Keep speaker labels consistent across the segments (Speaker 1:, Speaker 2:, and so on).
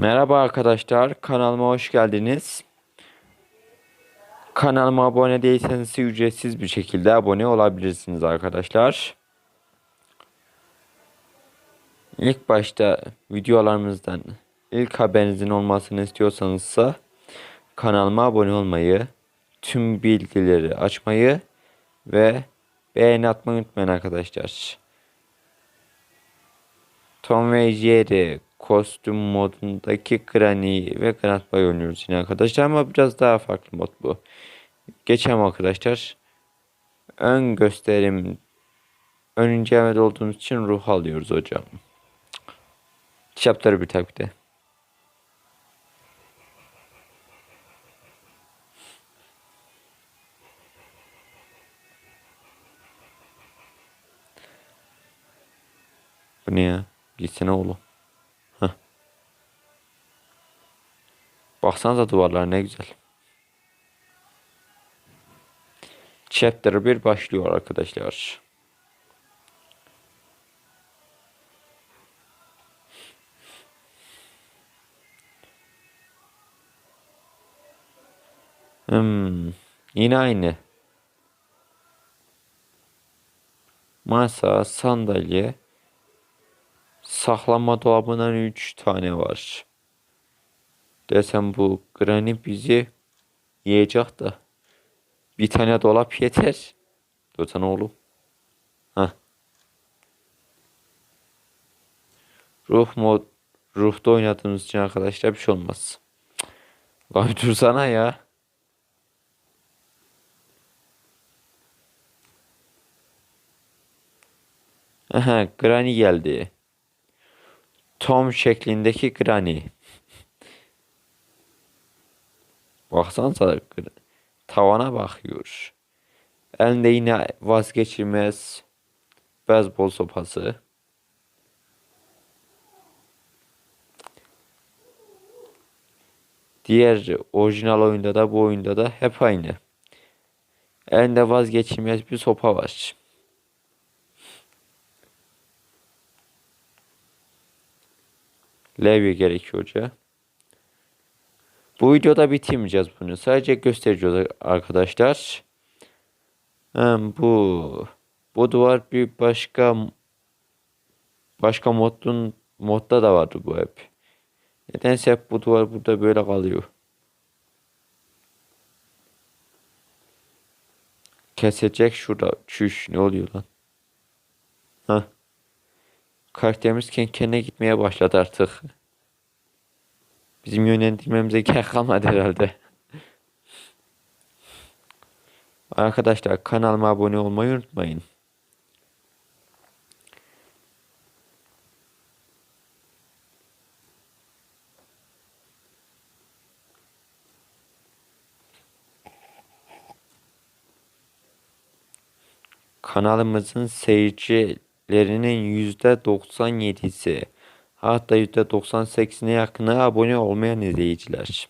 Speaker 1: Merhaba arkadaşlar, kanalıma hoş geldiniz. Kanalıma abone değilseniz ücretsiz bir şekilde abone olabilirsiniz arkadaşlar. İlk başta videolarımızdan ilk haberinizin olmasını istiyorsanız ise kanalıma abone olmayı, tüm bilgileri açmayı ve beğeni atmayı unutmayın arkadaşlar. Tom ve Jerry kostüm modundaki Granny ve Grant Boy oynuyoruz yine arkadaşlar ama biraz daha farklı mod bu. Geçelim arkadaşlar. Ön gösterim ön incelemede olduğumuz için ruh alıyoruz hocam. Chapter bir tabi de. Bu ne ya? Gitsene oğlum. Baksanıza duvarlar ne güzel. Chapter 1 başlıyor arkadaşlar. Hmm, yine aynı. Masa, sandalye, saklama dolabından 3 tane var. Desem bu Granny bizi yiyecek da. Bir tane dolap yeter. Dursan oğlum. Heh. Ruh mod ruhta oynadığımız için arkadaşlar bir şey olmaz. Abi dursana ya. Aha, Granny geldi. Tom şeklindeki Granny. Baksanıza tavana bakıyor. Elinde yine vazgeçilmez beyzbol sopası. Diğer orijinal oyunda da bu oyunda da hep aynı. Elinde vazgeçilmez bir sopa var. Levye gerekiyor hoca. Bu videoda bitirmeyeceğiz bunu. Sadece göstereceğiz arkadaşlar. Bu bu duvar bir başka başka modun modda da vardı bu hep. Nedense hep bu duvar burada böyle kalıyor. Kesecek şurada. Çüş ne oluyor lan? Ha. Karakterimiz kendi kendine gitmeye başladı artık. Bizim yönlendirmemize gerek kalmadı herhalde. Arkadaşlar kanalıma abone olmayı unutmayın. Kanalımızın seyircilerinin %97'si hatta %98'ine yakını abone olmayan izleyiciler.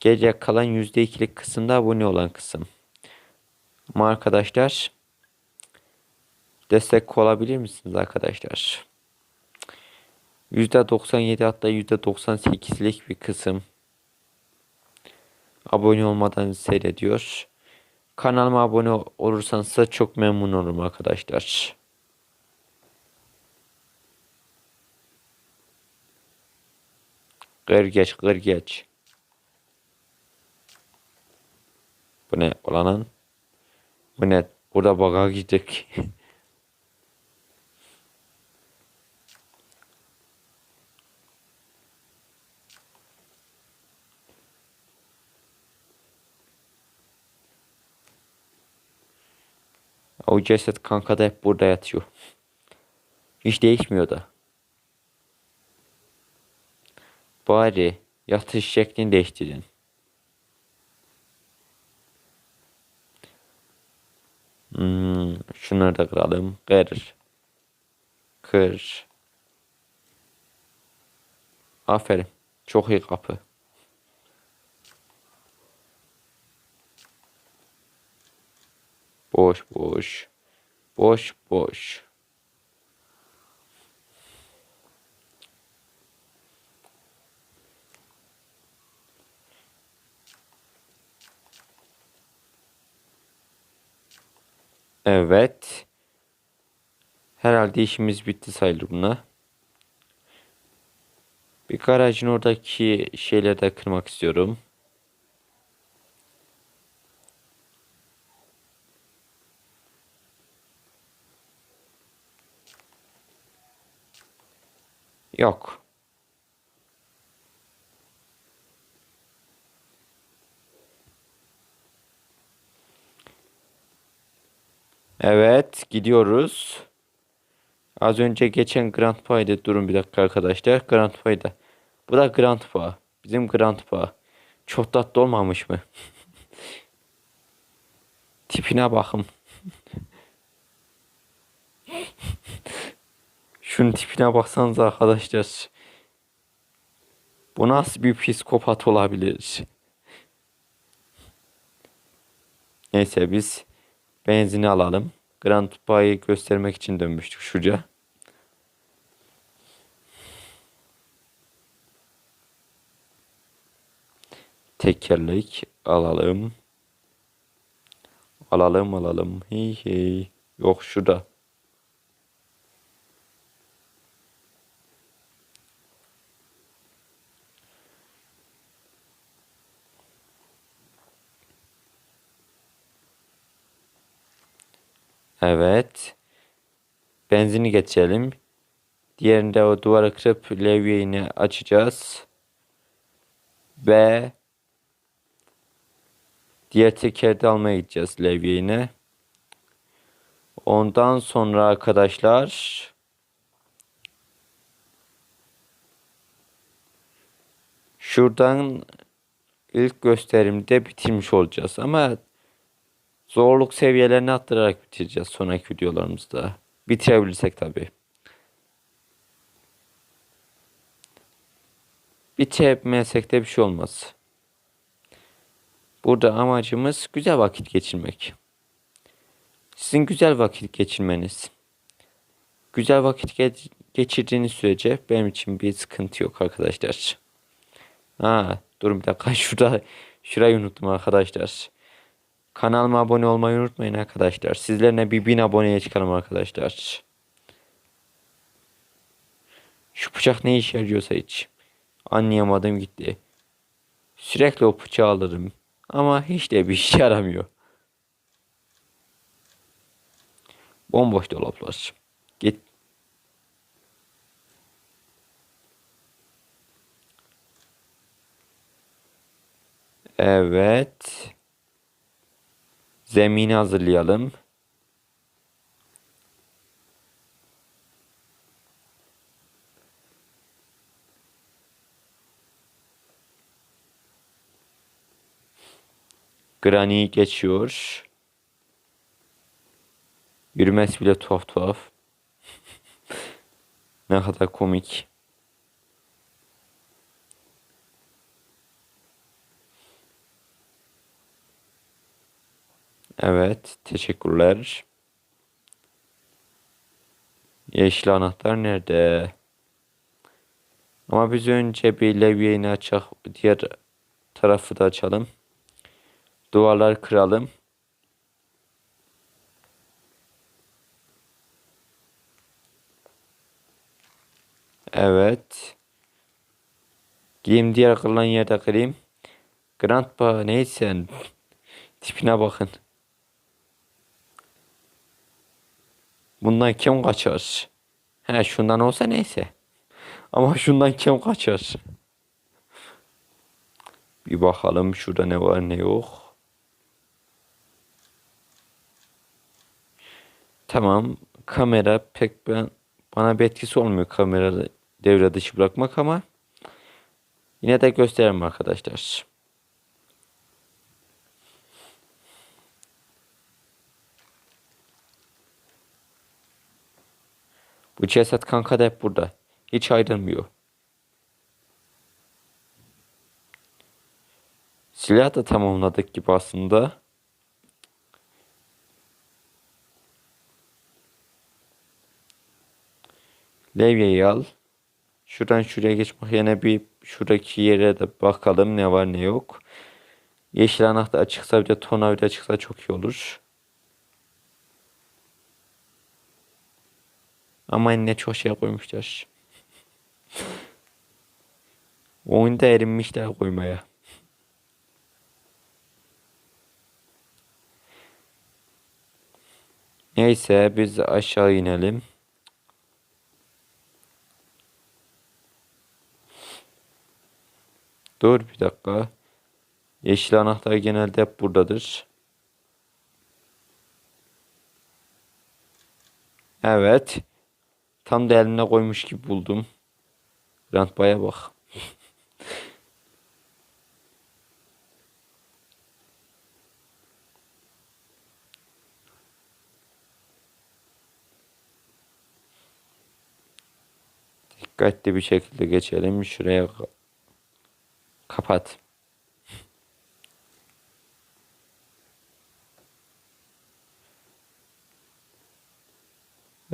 Speaker 1: Gece kalan %2'lik kısımda abone olan kısım. Ama arkadaşlar destek olabilir misiniz arkadaşlar? %97 hatta %98'lik bir kısım abone olmadan seyrediyor. Kanalıma abone olursanız çok memnun olurum arkadaşlar. Kır geç kır geç. Bu ne olanan? Bu ne? Burada baga gittik. o ceset kanka da hep burada yatıyor. Hiç değişmiyor da. Bari yatış şeklini değiştirin. Hmm, şunları da kıralım. Kır. Kır. Aferin. Çok iyi kapı. Boş boş. Boş boş. Evet. Herhalde işimiz bitti sayılır buna. Bir garajın oradaki şeyleri de kırmak istiyorum. Yok. Evet, gidiyoruz. Az önce geçen Grand Prix'de durun bir dakika arkadaşlar. Grand Prix'de. Bu da Grand Prix. Bizim Grand Prix. Çok tatlı olmamış mı? Tipine bakın. Şunun tipine baksanız arkadaşlar. Bu nasıl bir psikopat olabilir? Neyse biz benzini alalım. Grand Prix'yi göstermek için dönmüştük şuraya. Tekerlek alalım. Alalım alalım. Hey hey. Yok şurada. Evet. Benzini geçelim. Diğerinde o duvarı kırıp levyeyi açacağız. Ve diğer tekerde almaya gideceğiz levyeyi Ondan sonra arkadaşlar şuradan ilk gösterimde bitirmiş olacağız ama Zorluk seviyelerini arttırarak bitireceğiz sonraki videolarımızda. Bitirebilirsek tabi. Bitiremezsek de bir şey olmaz. Burada amacımız güzel vakit geçirmek. Sizin güzel vakit geçirmeniz. Güzel vakit ge geçirdiğiniz sürece benim için bir sıkıntı yok arkadaşlar. Ha, durun bir dakika şurada şurayı unuttum arkadaşlar. Kanalıma abone olmayı unutmayın arkadaşlar. Sizlerle bir bin aboneye çıkalım arkadaşlar. Şu bıçak ne işe yarıyorsa hiç. Anlayamadım gitti. Sürekli o bıçağı alırım. Ama hiç de bir işe yaramıyor. Bomboş dolaplar. Git. Evet. Zemini hazırlayalım. Granny geçiyor. Yürümesi bile tuhaf tuhaf. ne kadar komik. Evet, teşekkürler. Yeşil anahtar nerede? Ama biz önce bir levyeyi açak, diğer tarafı da açalım. Duvarları kıralım. Evet. Giyim diğer kırılan yerde kırayım. Grandpa neyse. Tipine bakın. Bundan kim kaçar? He şundan olsa neyse. Ama şundan kim kaçar? Bir bakalım şurada ne var ne yok. Tamam. Kamera pek ben bana bir etkisi olmuyor kamera devre dışı bırakmak ama yine de gösterelim arkadaşlar. Bu ceset kanka da hep burada. Hiç ayrılmıyor. Silah da tamamladık gibi aslında. Levyeyi al. Şuradan şuraya geçmek yerine bir şuradaki yere de bakalım ne var ne yok. Yeşil anahtar açıksa bir de tornavida çıksa çok iyi olur. Ama ne çok şey koymuşlar. Oyunda erinmişler koymaya. Neyse biz aşağı inelim. Dur bir dakika. Yeşil anahtar genelde hep buradadır. Evet. Tam da eline koymuş gibi buldum. Grant baya bak. Dikkatli bir şekilde geçelim. Şuraya ka- kapat.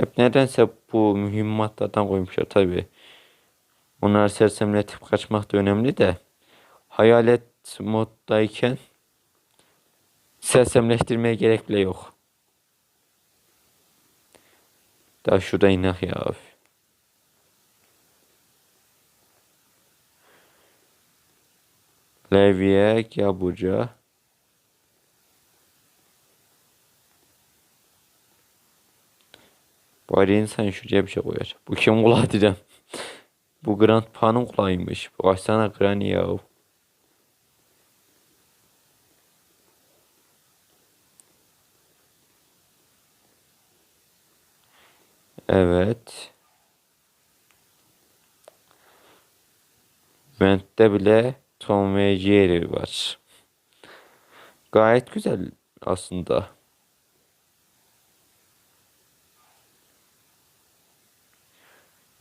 Speaker 1: Hep nedense bu mühimmatlardan koymuşlar tabi. Onlar sersemletip kaçmak da önemli de. Hayalet moddayken sersemleştirmeye gerek bile yok. Daha şurada inek ya. Levye, Gabuca. Bari insan şuraya bir şey koyar. Bu kim kulağı diyeceğim. Bu Grand Pa'nın kulağıymış. Bu açsana Granny ya. Evet. Vent'te bile Tom ve Jerry var. Gayet güzel aslında.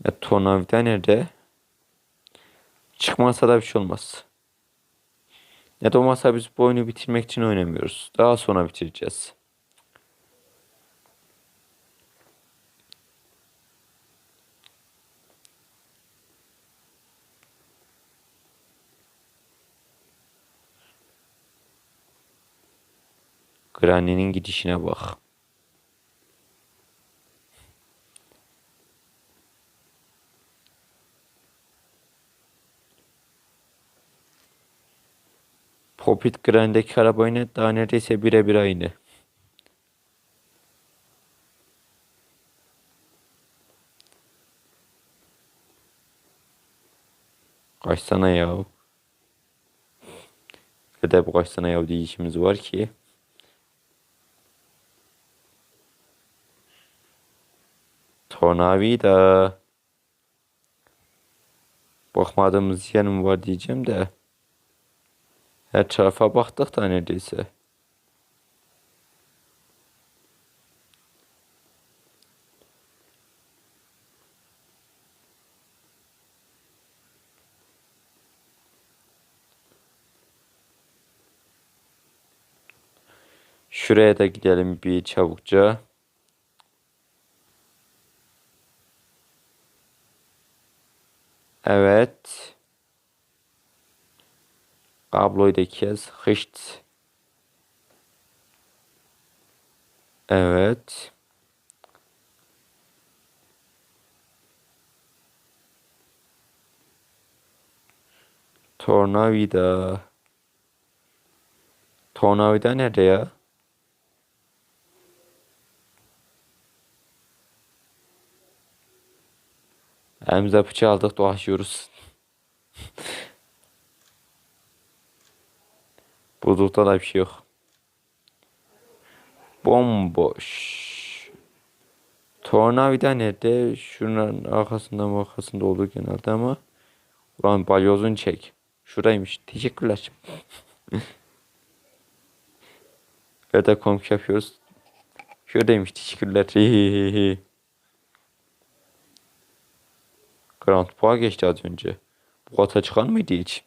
Speaker 1: Ya tornavida nerede? Çıkmasa da bir şey olmaz. Ya da olmazsa biz bu oyunu bitirmek için oynamıyoruz. Daha sonra bitireceğiz. Granny'nin gidişine bak. Popit Granny'deki arabayla daha neredeyse birebir aynı. Kaçsana ya. Ve de bu kaçsana ya diye işimiz var ki. Tornavida. Bakmadığımız yer mi var diyeceğim de. Ətrafa baxdıqda nə deyəcək? Şuraya da gidelim bir çabukça. Evet. Kabloyu da kes. Hışt. Evet. Tornavida. Tornavida nerede ya? Elimize bıçağı aldık dolaşıyoruz. Buzlukta da bir şey yok. Bomboş. Tornavida nerede? Şunun arkasında arkasında olur genelde ama. Ulan balyozunu çek. Şuraymış. Teşekkürler. Ve de komik yapıyoruz. Şuradaymış. Teşekkürler. Grand Poa geçti az önce. Bu kata çıkan mıydı hiç?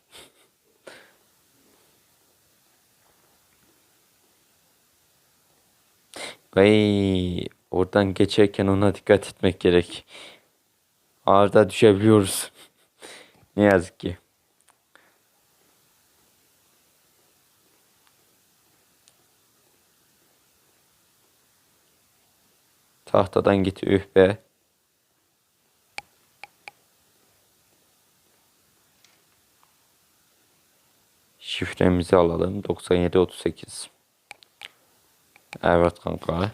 Speaker 1: Ay, oradan geçerken ona dikkat etmek gerek. Ağırda düşebiliyoruz. ne yazık ki. Tahtadan git üh be. Şifremizi alalım. 9738. Evet kanka.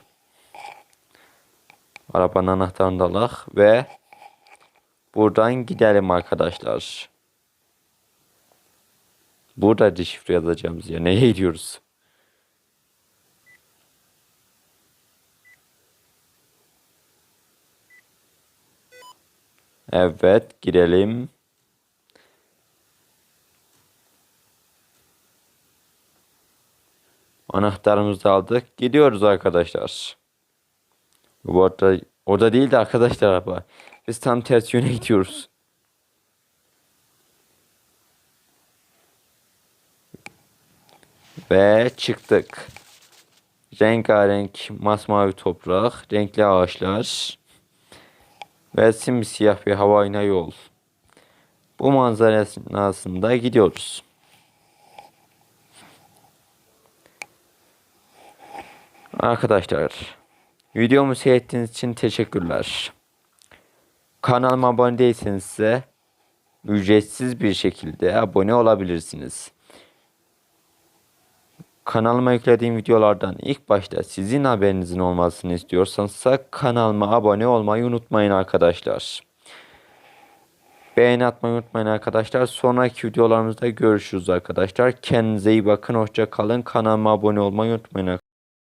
Speaker 1: Arabanın anahtarını da alak ve buradan gidelim arkadaşlar. Burada şifre yazacağımız ya. Neye gidiyoruz? Evet girelim. Anahtarımızı aldık. Gidiyoruz arkadaşlar. Bu arada orada değil de arkadaşlar araba. Biz tam ters yöne gidiyoruz. Ve çıktık. Rengarenk masmavi toprak, renkli ağaçlar ve simsiyah bir havayla yol. Bu manzara esnasında gidiyoruz. Arkadaşlar, videomu seyrettiğiniz için teşekkürler. Kanalıma abone değilseniz ise ücretsiz bir şekilde abone olabilirsiniz. Kanalıma yüklediğim videolardan ilk başta sizin haberinizin olmasını istiyorsanız kanalıma abone olmayı unutmayın arkadaşlar. Beğeni atmayı unutmayın arkadaşlar. Sonraki videolarımızda görüşürüz arkadaşlar. Kendinize iyi bakın. Hoşça kalın. Kanalıma abone olmayı unutmayın arkadaşlar.